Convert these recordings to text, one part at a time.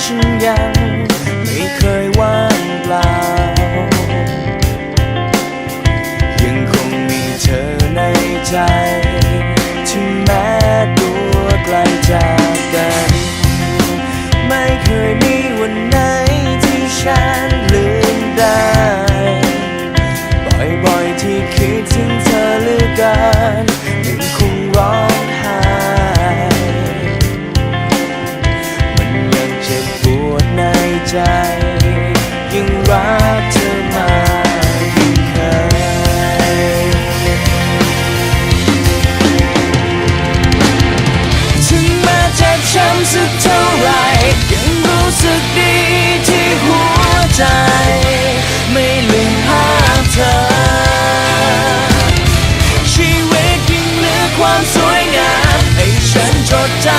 是呀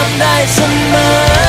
ำได้เสมอ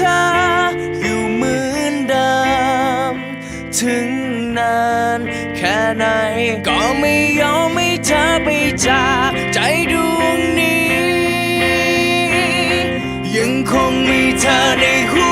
ชาอยู่เหมือนเดิม ถึงนานแค่ไหน ก็ไม่ยอมไม่เธอไปจากใจดวงนี้ ยังคงมีเธอในหัว